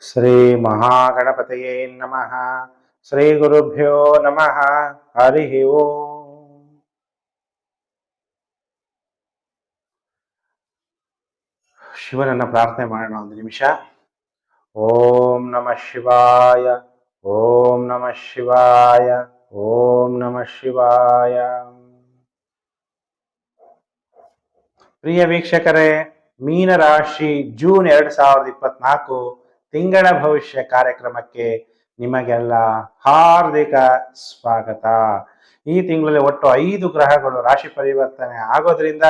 ಶ್ರೀ ಮಹಾಗಣಪತಯೇ ನಮಃ. ಶ್ರೀ ಗುರುಭ್ಯೋ ನಮಃ. ಹರಿ ಓಂ. ಶಿವನನ್ನ ಪ್ರಾರ್ಥನೆ ಮಾಡೋಣ ಒಂದು ನಿಮಿಷ. ಓಂ ನಮಃ ಶಿವಾಯ. ಓಂ ನಮಃ ಶಿವಾಯ. ಓಂ ನಮಃ ಶಿವಾಯ. ಪ್ರಿಯ ವೀಕ್ಷಕರೇ, ಮೀನರಾಶಿ ಜೂನ್ ಎರಡ್ ಸಾವಿರದ ಇಪ್ಪತ್ನಾಲ್ಕು ತಿಂಗಳ ಭವಿಷ್ಯ ಕಾರ್ಯಕ್ರಮಕ್ಕೆ ನಿಮಗೆಲ್ಲ ಹಾರ್ದಿಕ ಸ್ವಾಗತ. ಈ ತಿಂಗಳಲ್ಲಿ ಒಟ್ಟು ಐದು ಗ್ರಹಗಳು ರಾಶಿ ಪರಿವರ್ತನೆ ಆಗೋದ್ರಿಂದ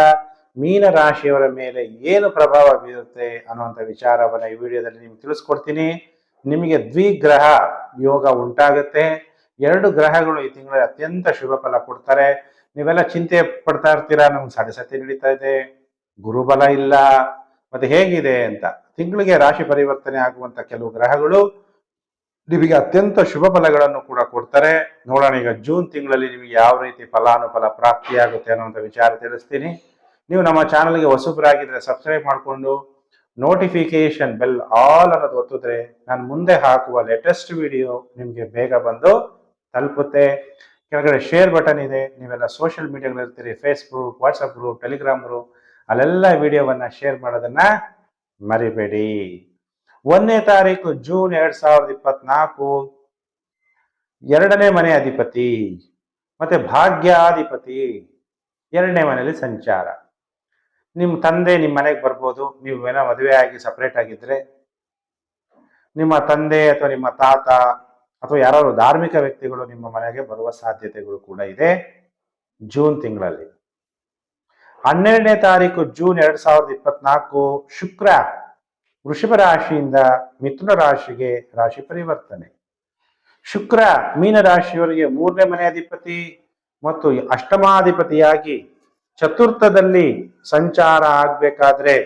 ಮೀನ ರಾಶಿಯವರ ಮೇಲೆ ಏನು ಪ್ರಭಾವ ಬೀರುತ್ತೆ ಅನ್ನುವಂಥ ವಿಚಾರವನ್ನ ಈ ವಿಡಿಯೋದಲ್ಲಿ ನಿಮ್ಗೆ ತಿಳಿಸ್ಕೊಡ್ತೀನಿ. ನಿಮಗೆ ದ್ವಿಗ್ರಹ ಯೋಗ ಉಂಟಾಗುತ್ತೆ. ಎರಡು ಗ್ರಹಗಳು ಈ ತಿಂಗಳಲ್ಲಿ ಅತ್ಯಂತ ಶುಭ ಫಲ ಕೊಡ್ತಾರೆ. ನೀವೆಲ್ಲ ಚಿಂತೆ ಪಡ್ತಾ ಇರ್ತೀರಾ? ನಮ್ಗೆ ಸಡಸತಿ ನಡೀತಾ ಇದೆ. ಗುರುಬಲ ಇಲ್ಲ. ಮತ್ತೆ ಹೇಗಿದೆ ಅಂತ. ತಿಂಗಳಿಗೆ ರಾಶಿ ಪರಿವರ್ತನೆ ಆಗುವಂತ ಕೆಲವು ಗ್ರಹಗಳು ನಿಮಗೆ ಅತ್ಯಂತ ಶುಭ ಫಲಗಳನ್ನು ಕೂಡ ಕೊಡ್ತಾರೆ. ನೋಡೋಣ ಈಗ ಜೂನ್ ತಿಂಗಳಲ್ಲಿ ನಿಮಗೆ ಯಾವ ರೀತಿ ಫಲಾನುಫಲ ಪ್ರಾಪ್ತಿಯಾಗುತ್ತೆ ಅನ್ನೋಂಥ ವಿಚಾರ ತಿಳಿಸ್ತೀನಿ. ನೀವು ನಮ್ಮ ಚಾನಲ್ಗೆ ಹೊಸಬ್ರಾಗಿದ್ರೆ ಸಬ್ಸ್ಕ್ರೈಬ್ ಮಾಡಿಕೊಂಡು ನೋಟಿಫಿಕೇಶನ್ ಬೆಲ್ ಆಲ್ ಅನ್ನೋದು ಒತ್ತಿದ್ರೆ ನಾನು ಮುಂದೆ ಹಾಕುವ ಲೇಟೆಸ್ಟ್ ವಿಡಿಯೋ ನಿಮಗೆ ಬೇಗ ಬಂದು ತಲುಪುತ್ತೆ. ಕೆಳಗಡೆ ಶೇರ್ ಬಟನ್ ಇದೆ. ನೀವೆಲ್ಲ social ಮೀಡಿಯಾಗಳಿರ್ತೀರಿ Facebook WhatsApp group Telegram group ಅಲ್ಲೆಲ್ಲ ವಿಡಿಯೋವನ್ನ ಶೇರ್ ಮಾಡೋದನ್ನ ಮರಿಬೇಡಿ. ಒಂದನೇ ತಾರೀಕು ಜೂನ್ ಎರಡ್ ಸಾವಿರದ ಇಪ್ಪತ್ನಾಲ್ಕು. ಎರಡನೇ ಮನೆ ಅಧಿಪತಿ. ಮತ್ತೆ ಭಾಗ್ಯಾಧಿಪತಿ. ಎರಡನೇ ಮನೆಯಲ್ಲಿ ಸಂಚಾರ. ನಿಮ್ಮ ತಂದೆ ನಿಮ್ಮ ಮನೆಗೆ ಬರ್ಬೋದು. ನೀವು ಏನೋ ಮದುವೆ ಆಗಿ ಸಪ್ರೇಟ್ ಆಗಿದ್ರೆ. ನಿಮ್ಮ ತಂದೆ ಅಥವಾ ನಿಮ್ಮ ತಾತ ಅಥವಾ ಯಾರಾದ್ರು ಧಾರ್ಮಿಕ ವ್ಯಕ್ತಿಗಳು ನಿಮ್ಮ ಮನೆಗೆ ಬರುವ ಸಾಧ್ಯತೆಗಳು ಕೂಡ ಇದೆ. ಜೂನ್ ತಿಂಗಳಲ್ಲಿ. ಹನ್ನೆರಡನೇ ತಾರೀಕು ಜೂನ್ ಎರಡ್ ಸಾವಿರದ ಇಪ್ಪತ್ನಾಲ್ಕು ಶುಕ್ರ ವೃಷಭ ರಾಶಿಯಿಂದ ಮಿಥುನ ರಾಶಿಗೆ ರಾಶಿ ಪರಿವರ್ತನೆ. ಶುಕ್ರ ಮೀನ ರಾಶಿಯವರಿಗೆ ಮೂರನೇ ಮನೆ ಅಧಿಪತಿ ಮತ್ತು ಅಷ್ಟಮಾಧಿಪತಿಯಾಗಿ ಚತುರ್ಥದಲ್ಲಿ ಸಂಚಾರ ಆಗ್ಬೇಕಾದ್ರೆ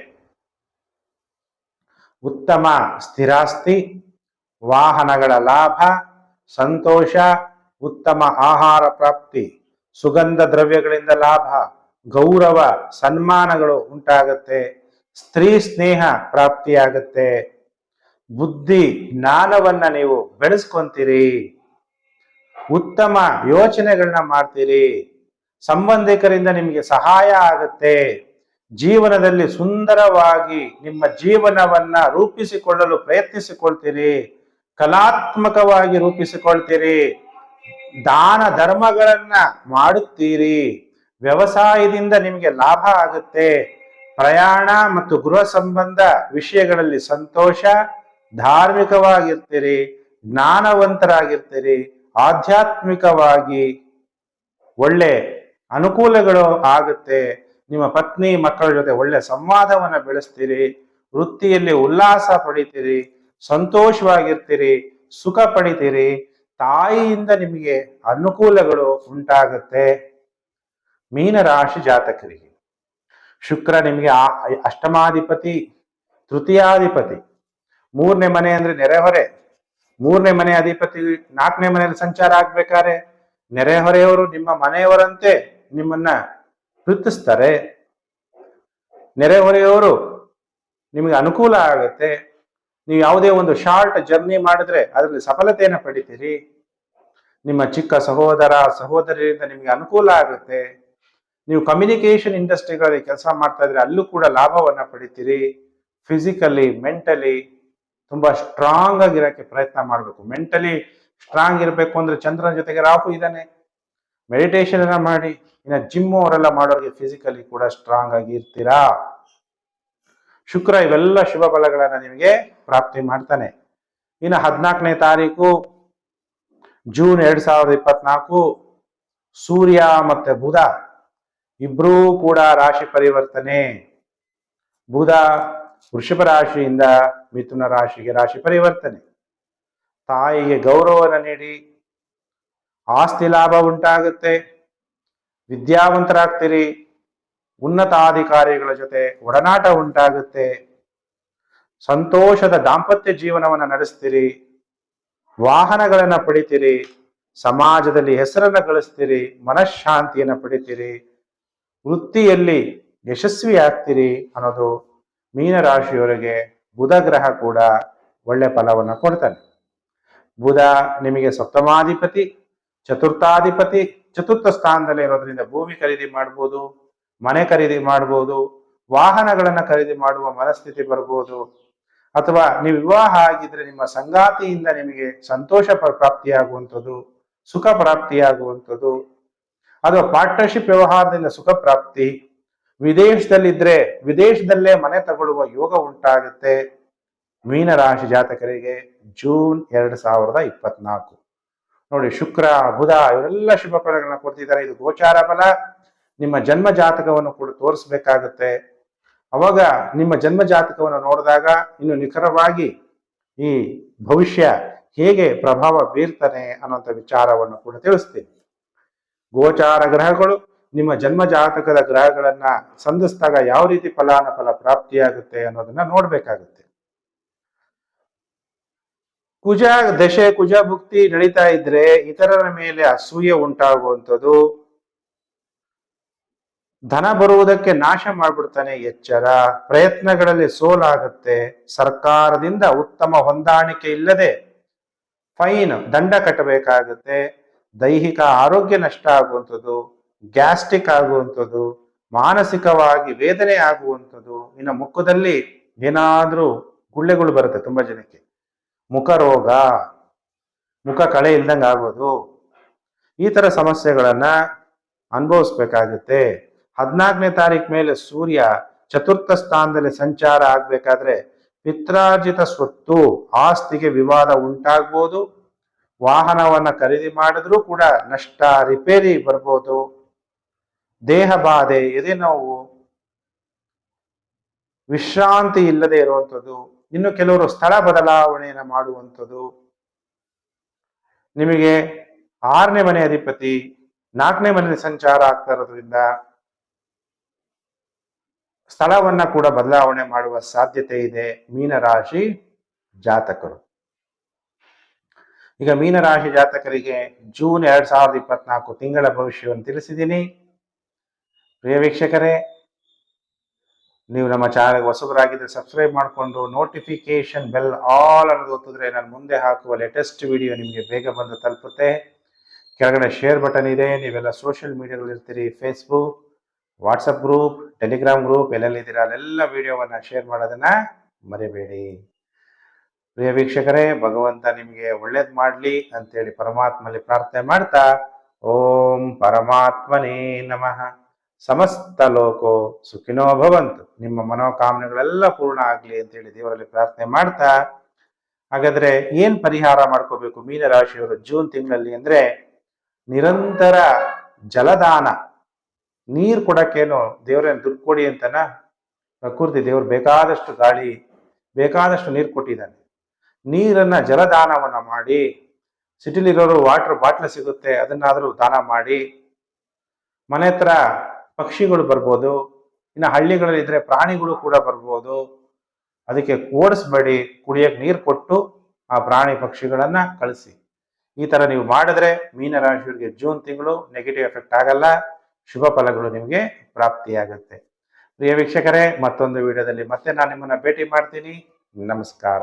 ಉತ್ತಮ ಸ್ಥಿರಾಸ್ತಿ, ವಾಹನಗಳ ಲಾಭ, ಸಂತೋಷ, ಉತ್ತಮ ಆಹಾರ ಪ್ರಾಪ್ತಿ, ಸುಗಂಧ ದ್ರವ್ಯಗಳಿಂದ ಲಾಭ. ಗೌರವ, ಸನ್ಮಾನಗಳು ಉಂಟಾಗತ್ತೆ. ಸ್ತ್ರೀ ಸ್ನೇಹ ಪ್ರಾಪ್ತಿಯಾಗತ್ತೆ. ಬುದ್ಧಿ, ಜ್ಞಾನವನ್ನ ನೀವು ಬೆಳೆಸ್ಕೊಂತೀರಿ. ಉತ್ತಮ ಯೋಚನೆಗಳನ್ನ ಮಾಡ್ತೀರಿ. ಸಂಬಂಧಿಕರಿಂದ ನಿಮಗೆ ಸಹಾಯ ಆಗುತ್ತೆ. ಜೀವನದಲ್ಲಿ ಸುಂದರವಾಗಿ ನಿಮ್ಮ ಜೀವನವನ್ನ ರೂಪಿಸಿಕೊಳ್ಳಲು ಪ್ರಯತ್ನಿಸಿಕೊಳ್ತೀರಿ. ಕಲಾತ್ಮಕವಾಗಿ ರೂಪಿಸಿಕೊಳ್ತೀರಿ. ದಾನ ಧರ್ಮಗಳನ್ನ ಮಾಡುತ್ತೀರಿ. ವ್ಯವಸಾಯದಿಂದ ನಿಮಗೆ ಲಾಭ ಆಗುತ್ತೆ. ಪ್ರಯಾಣ ಮತ್ತು ಗೃಹ ಸಂಬಂಧ ವಿಷಯಗಳಲ್ಲಿ ಸಂತೋಷ, ಧಾರ್ಮಿಕವಾಗಿರ್ತೀರಿ, ಜ್ಞಾನವಂತರಾಗಿರ್ತೀರಿ, ಆಧ್ಯಾತ್ಮಿಕವಾಗಿ ಒಳ್ಳೆ ಅನುಕೂಲಗಳು ಆಗುತ್ತೆ. ನಿಮ್ಮ ಪತ್ನಿ, ಮಕ್ಕಳ ಜೊತೆ ಒಳ್ಳೆ ಸಂವಾದವನ್ನು ಬೆಳೆಸ್ತೀರಿ, ವೃತ್ತಿಯಲ್ಲಿ ಉಲ್ಲಾಸ ಪಡಿತೀರಿ, ಸಂತೋಷವಾಗಿರ್ತೀರಿ, ಸುಖ ಪಡಿತೀರಿ, ತಾಯಿಯಿಂದ ನಿಮಗೆ ಅನುಕೂಲಗಳು ಉಂಟಾಗುತ್ತೆ. ಮೀನರಾಶಿ ಜಾತಕರಿಗೆ. ಶುಕ್ರ ನಿಮಗೆ ಅಷ್ಟಮಾಧಿಪತಿ, ತೃತೀಯಾಧಿಪತಿ. ಮೂರನೇ ಮನೆ ಅಂದ್ರೆ ನೆರೆಹೊರೆ ಮೂರನೇ ಮನೆ ಅಧಿಪತಿ, ನಾಲ್ಕನೇ ಮನೆಯಲ್ಲಿ ಸಂಚಾರ ಆಗ್ಬೇಕಾದ್ರೆ ನೆರೆಹೊರೆಯವರು ನಿಮ್ಮ ಮನೆಯವರಂತೆ ನಿಮ್ಮನ್ನ ಪ್ರೀತಿಸ್ತಾರೆ. ನೆರೆಹೊರೆಯವರು ನಿಮಗೆ ಅನುಕೂಲ ಆಗುತ್ತೆ. ನೀವು ಯಾವುದೇ ಒಂದು ಶಾರ್ಟ್ ಜರ್ನಿ ಮಾಡಿದ್ರೆ ಅದರಲ್ಲಿ ಸಫಲತೆಯನ್ನು ಪಡಿತೀರಿ. ನಿಮ್ಮ ಚಿಕ್ಕ ಸಹೋದರ ಸಹೋದರಿಯಿಂದ ನಿಮಗೆ ಅನುಕೂಲ ಆಗುತ್ತೆ. ನೀವು ಕಮ್ಯುನಿಕೇಶನ್ ಇಂಡಸ್ಟ್ರಿಗಳಲ್ಲಿ ಕೆಲಸ ಮಾಡ್ತಾ ಇದ್ರೆ ಅಲ್ಲೂ ಕೂಡ ಲಾಭವನ್ನ ಪಡಿತೀರಿ. ಫಿಸಿಕಲಿ ಮೆಂಟಲಿ ತುಂಬಾ ಸ್ಟ್ರಾಂಗ್ ಆಗಿರೋಕ್ಕೆ ಪ್ರಯತ್ನ ಮಾಡಬೇಕು. ಮೆಂಟಲಿ ಸ್ಟ್ರಾಂಗ್ ಇರಬೇಕು ಅಂದ್ರೆ ಚಂದ್ರನ ಜೊತೆಗೆ ರಾಹು ಇದ್ದಾನೆ. ಮೆಡಿಟೇಷನ್ ಎಲ್ಲ ಮಾಡಿ, ಇನ್ನ ಜಿಮ್ಮು ಅವರೆಲ್ಲ ಮಾಡೋರಿಗೆ ಫಿಸಿಕಲಿ ಕೂಡ ಸ್ಟ್ರಾಂಗ್ ಆಗಿ ಇರ್ತೀರಾ? ಶುಕ್ರ ಇವೆಲ್ಲ ಶುಭ ಬಲಗಳನ್ನ ನಿಮಗೆ ಪ್ರಾಪ್ತಿ ಮಾಡ್ತಾನೆ. ಇನ್ನು ಹದಿನಾಲ್ಕನೇ ತಾರೀಕು ಜೂನ್ ಎರಡ್ ಸಾವಿರದ ಇಪ್ಪತ್ನಾಲ್ಕು, ಸೂರ್ಯ ಮತ್ತೆ ಬುಧ. ಇಬ್ರೂ ಕೂಡ ರಾಶಿ ಪರಿವರ್ತನೆ. ಬುಧ ವೃಷಭ ರಾಶಿಯಿಂದ ಮಿಥುನ ರಾಶಿಗೆ ರಾಶಿ ಪರಿವರ್ತನೆ. ತಾಯಿಗೆ ಗೌರವನ ನೀಡಿ ಆಸ್ತಿ ಲಾಭ ಉಂಟಾಗುತ್ತೆ. ವಿದ್ಯಾವಂತರಾಗ್ತೀರಿ. ಉನ್ನತಾಧಿಕಾರಿಗಳ ಜೊತೆ ಒಡನಾಟ ಉಂಟಾಗುತ್ತೆ. ಸಂತೋಷದ ದಾಂಪತ್ಯ ಜೀವನವನ್ನು ನಡೆಸ್ತೀರಿ. ವಾಹನಗಳನ್ನು ಪಡಿತೀರಿ. ಸಮಾಜದಲ್ಲಿ ಹೆಸರನ್ನ ಗಳಿಸ್ತೀರಿ. ಮನಃಶಾಂತಿಯನ್ನು ಪಡಿತೀರಿ. ವೃತ್ತಿಯಲ್ಲಿ ಯಶಸ್ವಿ ಆಗ್ತೀರಿ ಅನ್ನೋದು ಮೀನರಾಶಿಯವರಿಗೆ ಬುಧ ಗ್ರಹ ಕೂಡ ಒಳ್ಳೆ ಫಲವನ್ನು ಕೊಡ್ತಾನೆ. ಬುಧ ನಿಮಗೆ ಸಪ್ತಮಾಧಿಪತಿ, ಚತುರ್ಥಾಧಿಪತಿ, ಚತುರ್ಥ ಸ್ಥಾನದಲ್ಲಿ ಇರೋದ್ರಿಂದ ಭೂಮಿ ಖರೀದಿ ಮಾಡ್ಬೋದು, ಮನೆ ಖರೀದಿ ಮಾಡ್ಬೋದು, ವಾಹನಗಳನ್ನು ಖರೀದಿ ಮಾಡುವ ಮನಸ್ಥಿತಿ ಬರ್ಬೋದು. ಅಥವಾ ನೀವು ವಿವಾಹ ಆಗಿದ್ರೆ ನಿಮ್ಮ ಸಂಗಾತಿಯಿಂದ ನಿಮಗೆ ಸಂತೋಷ ಪ್ರಾಪ್ತಿಯಾಗುವಂಥದ್ದು, ಸುಖ ಪ್ರಾಪ್ತಿಯಾಗುವಂಥದ್ದು ಅಥವಾ ಪಾರ್ಟ್ನರ್ಶಿಪ್ ವ್ಯವಹಾರದಿಂದ ಸುಖ ಪ್ರಾಪ್ತಿ. ವಿದೇಶದಲ್ಲಿದ್ರೆ, ವಿದೇಶದಲ್ಲೇ ಮನೆ ತಗೊಳ್ಳುವ ಯೋಗ ಉಂಟಾಗುತ್ತೆ. ಮೀನರಾಶಿ ಜಾತಕರಿಗೆ ಜೂನ್ ಎರಡ್ ಸಾವಿರದ ಇಪ್ಪತ್ನಾಲ್ಕು. ನೋಡಿ, ಶುಕ್ರ, ಬುಧ ಇವರೆಲ್ಲ ಶುಭ ಫಲಗಳನ್ನ ಕೊಡ್ತಿದ್ದಾರೆ. ಇದು ಗೋಚಾರ ಫಲ. ನಿಮ್ಮ ಜನ್ಮ ಜಾತಕವನ್ನು ಕೂಡ ತೋರಿಸ್ಬೇಕಾಗುತ್ತೆ. ಅವಾಗ ನಿಮ್ಮ ಜನ್ಮ ಜಾತಕವನ್ನು ನೋಡಿದಾಗ ಇನ್ನು ನಿಖರವಾಗಿ ಈ ಭವಿಷ್ಯ ಹೇಗೆ ಪ್ರಭಾವ ಬೀರ್ತಾನೆ ಅನ್ನೋಂಥ ವಿಚಾರವನ್ನು ಕೂಡ ತಿಳಿಸ್ತೀನಿ. ಗೋಚಾರ ಗ್ರಹಗಳು ನಿಮ್ಮ ಜನ್ಮ ಜಾತಕದ ಗ್ರಹಗಳನ್ನ ಸಂಧಿಸಿದಾಗ ಯಾವ ರೀತಿ ಫಲಾನುಫಲ ಪ್ರಾಪ್ತಿಯಾಗುತ್ತೆ ಅನ್ನೋದನ್ನ ನೋಡ್ಬೇಕಾಗುತ್ತೆ. ಕುಜ ದಶೆ, ಕುಜ ಭುಕ್ತಿ ನಡೀತಾ ಇದ್ರೆ ಇತರರ ಮೇಲೆ ಅಸೂಯೆ ಉಂಟಾಗುವಂಥದ್ದು. ಧನ ಬರುವುದಕ್ಕೆ ನಾಶ ಮಾಡ್ಬಿಡ್ತಾನೆ ಎಚ್ಚರ. ಪ್ರಯತ್ನಗಳಲ್ಲಿ ಸೋಲಾಗುತ್ತೆ. ಸರ್ಕಾರದಿಂದ ಉತ್ತಮ ಹೊಂದಾಣಿಕೆ ಇಲ್ಲದೆ ಫೈನ್, ದಂಡ ಕಟ್ಟಬೇಕಾಗುತ್ತೆ. ದೈಹಿಕ ಆರೋಗ್ಯ ನಷ್ಟ ಆಗುವಂಥದ್ದು, ಗ್ಯಾಸ್ಟ್ರಿಕ್ ಆಗುವಂಥದ್ದು, ಮಾನಸಿಕವಾಗಿ ವೇದನೆ ಆಗುವಂಥದ್ದು, ಇನ್ನು ಮುಖದಲ್ಲಿ ಏನಾದರೂ ಗುಳ್ಳೆಗಳು ಬರುತ್ತೆ ತುಂಬಾ ಜನಕ್ಕೆ. ಮುಖ ರೋಗ, ಮುಖ ಕಳೆ ಇಲ್ದಂಗೆ ಆಗೋದು, ಈ ಥರ ಸಮಸ್ಯೆಗಳನ್ನು ಅನುಭವಿಸ್ಬೇಕಾಗುತ್ತೆ. ಹದಿನಾಲ್ಕನೇ ತಾರೀಕು ಮೇಲೆ ಸೂರ್ಯ ಚತುರ್ಥ ಸ್ಥಾನದಲ್ಲಿ ಸಂಚಾರ ಆಗಬೇಕಾದ್ರೆ ಪಿತ್ರಾರ್ಜಿತ ಸ್ವತ್ತು, ಆಸ್ತಿಗೆ ವಿವಾದ ಉಂಟಾಗ್ಬೋದು ವಾಹನವನ್ನ ಖರೀದಿ ಮಾಡಿದ್ರೂ ಕೂಡ ನಷ್ಟ, ರಿಪೇರಿ ಬರ್ಬೋದು. ದೇಹ ಬಾಧೆ, ಎದೆ ನೋವು, ವಿಶ್ರಾಂತಿ ಇಲ್ಲದೆ ಇರುವಂಥದ್ದು, ಇನ್ನು ಕೆಲವರು ಸ್ಥಳ ಬದಲಾವಣೆಯನ್ನು ಮಾಡುವಂಥದ್ದು. ನಿಮಗೆ ಆರನೇ ಮನೆ ಅಧಿಪತಿ, ನಾಲ್ಕನೇ ಮನೆ ಸಂಚಾರ ಆಗ್ತಾ ಇರೋದ್ರಿಂದ ಸ್ಥಳವನ್ನ ಕೂಡ ಬದಲಾವಣೆ ಮಾಡುವ ಸಾಧ್ಯತೆ ಇದೆ. ಮೀನರಾಶಿ ಜಾತಕರು. ಈಗ ಮೀನರಾಶಿ ಜಾತಕರಿಗೆ ಜೂನ್ ಎರಡ್ ಸಾವಿರದ ಇಪ್ಪತ್ನಾಲ್ಕು ತಿಂಗಳ ಭವಿಷ್ಯವನ್ನು ತಿಳಿಸಿದ್ದೀನಿ. ಪ್ರಿಯ ವೀಕ್ಷಕರೇ, ನೀವು ನಮ್ಮ ಚಾನಲ್ಗೆ ಹೊಸಬರಾಗಿದ್ದರೆ ಸಬ್ಸ್ಕ್ರೈಬ್ ಮಾಡಿಕೊಂಡು ನೋಟಿಫಿಕೇಶನ್ ಬೆಲ್ ಆಲ್ ಅನ್ನೋದು ಒತ್ತಿದ್ರೆ ನಾನು ಮುಂದೆ ಹಾಕುವ ಲೇಟೆಸ್ಟ್ ವಿಡಿಯೋ ನಿಮಗೆ ಬೇಗ ಬಂದು ತಲುಪುತ್ತೆ. ಕೆಳಗಡೆ ಶೇರ್ ಬಟನ್ ಇದೆ, ನೀವೆಲ್ಲ ಸೋಷಿಯಲ್ ಮೀಡಿಯಾದಲ್ಲಿ ಇರ್ತೀರಿ Facebook WhatsApp group Telegram group ಎಲ್ಲೆಲ್ಲಿದ್ದೀರಾ ಅಲ್ಲೆಲ್ಲ ವಿಡಿಯೋವನ್ನು ಶೇರ್ ಮಾಡೋದನ್ನು ಮರಿಬೇಡಿ. ಪ್ರಿಯ ವೀಕ್ಷಕರೇ, ಭಗವಂತ ನಿಮಗೆ ಒಳ್ಳೇದ್ ಮಾಡಲಿ ಅಂತೇಳಿ ಪರಮಾತ್ಮಲ್ಲಿ ಪ್ರಾರ್ಥನೆ ಮಾಡ್ತಾ, ಓಂ ಪರಮಾತ್ಮನೇ ನಮಃ. ಸಮಸ್ತ ಲೋಕೋ ಸುಖಿನೋ ಭವಂತು. ನಿಮ್ಮ ಮನೋಕಾಮನೆಗಳೆಲ್ಲ ಪೂರ್ಣ ಆಗ್ಲಿ ಅಂತೇಳಿ ದೇವರಲ್ಲಿ ಪ್ರಾರ್ಥನೆ ಮಾಡ್ತಾ, ಹಾಗಾದ್ರೆ ಏನ್ ಪರಿಹಾರ ಮಾಡ್ಕೋಬೇಕು ಮೀನರಾಶಿಯವರು ಜೂನ್ ತಿಂಗಳಲ್ಲಿ ಅಂದ್ರೆ ನಿರಂತರ ಜಲದಾನ. ನೀರು ಕೊಡಕ್ಕೇನು ದೇವರೇನು ದುಡ್ಡು ಕೊಡಿ ಅಂತನ? ಪ್ರಕೃತಿ ದೇವ್ರು ಬೇಕಾದಷ್ಟು ಗಾಳಿ, ಬೇಕಾದಷ್ಟು ನೀರು ಕೊಟ್ಟಿದ್ದಾನೆ. ನೀರನ್ನ ಜಲದಾನವನ್ನ ಮಾಡಿ, ಸಿಟಿಲಿರೋರು ವಾಟರ್ ಬಾಟ್ಲ್ ಸಿಗುತ್ತೆ, ಅದನ್ನಾದರೂ ದಾನ ಮಾಡಿ, ಮನೆ ಹತ್ರ ಪಕ್ಷಿಗಳು ಬರ್ಬೋದು, ಇನ್ನು ಹಳ್ಳಿಗಳಲ್ಲಿ ಇದ್ರೆ ಪ್ರಾಣಿಗಳು ಕೂಡ ಬರ್ಬೋದು, ಅದಕ್ಕೆ ಓಡಿಸ್ಬೇಡಿ ಕುಡಿಯಕ್ಕೆ ನೀರು ಕೊಟ್ಟು ಆ ಪ್ರಾಣಿ ಪಕ್ಷಿಗಳನ್ನ ಕಳಿಸಿ. ಈ ತರ ನೀವು ಮಾಡಿದ್ರೆ ಮೀನರಾಶಿಯವರಿಗೆ ಜೂನ್ ತಿಂಗಳು ನೆಗೆಟಿವ್ ಎಫೆಕ್ಟ್ ಆಗಲ್ಲ, ಶುಭ ಫಲಗಳು ನಿಮಗೆ ಪ್ರಾಪ್ತಿಯಾಗುತ್ತೆ. ಪ್ರಿಯ ವೀಕ್ಷಕರೇ, ಮತ್ತೊಂದು ವಿಡಿಯೋದಲ್ಲಿ ಮತ್ತೆ ನಾನು ನಿಮ್ಮನ್ನ ಭೇಟಿ ಮಾಡ್ತೀನಿ. ನಮಸ್ಕಾರ.